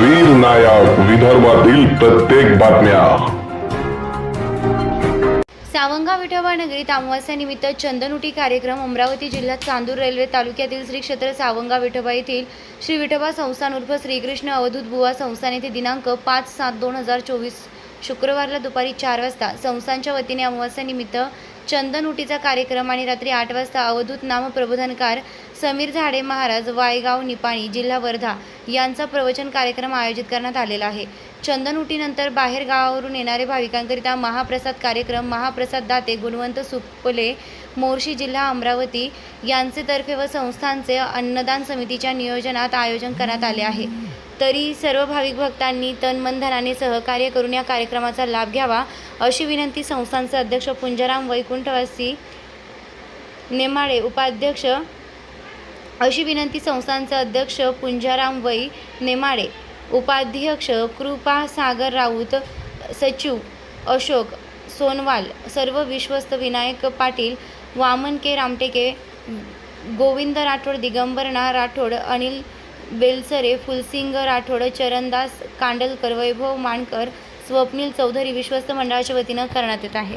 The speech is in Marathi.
वीर नायक विदर्भातील प्रत्येक बातम्या. सावंगा विठोबा नगरीत अमावास्यानिमित्त चंदनुटी कार्यक्रम अमरावती जिल्ह्यात चांदूर रेल्वे तालुक्यातील श्री क्षेत्र सावंगा विठोबा येथील श्री विठोबा संस्थान उर्फ श्रीकृष्ण अवधूत बुवा संस्थान येथे दिनांक पाच सात दोन हजार चोवीस शुक्रवारला दुपारी चार वाजता संस्थानच्या वतीने अमावास्यानिमित्त चंदन उटीचा कार्यक्रम आणि रात्री आठ वाजता अवधूत नामप्रबोधनकार समीर झाडे महाराज वायगाव निपाणी जिल्हा वर्धा यांचा प्रवचन कार्यक्रम आयोजित करण्यात आलेला आहे. चंदनुटीनंतर बाहेर गावावरून येणारे भाविकांकरिता महाप्रसाद कार्यक्रम महाप्रसाद दाते गुणवंत सुपले मोर्शी जिल्हा अमरावती यांचे तर्फे व संस्थांचे अन्नदान समितीच्या नियोजनात आयोजन करण्यात आले आहे. तरी सर्व भाविक भक्तांनी तनमनधनाने सहकार्य करून या कार्यक्रमाचा लाभ घ्यावा अशी विनंती संस्थांचे अध्यक्ष पुंजाराम वैकुंठवासी नेमाळे उपाध्यक्ष अशी विनंती संस्थांचे अध्यक्ष पुंजाराम वै नेमाडे उपाध्यक्ष कृपा सागर राऊत सचिव अशोक सोनवाल सर्व विश्वस्त विनायक पाटील वामन के रामटेके गोविंद राठोड दिगंबरना राठोड अनिल बेलसरे फुलसिंग राठोड चरणदास कांडलकर वैभव मानकर स्वप्नील चौधरी विश्वस्त मंडळाच्या वतीनं करण्यात येत आहे.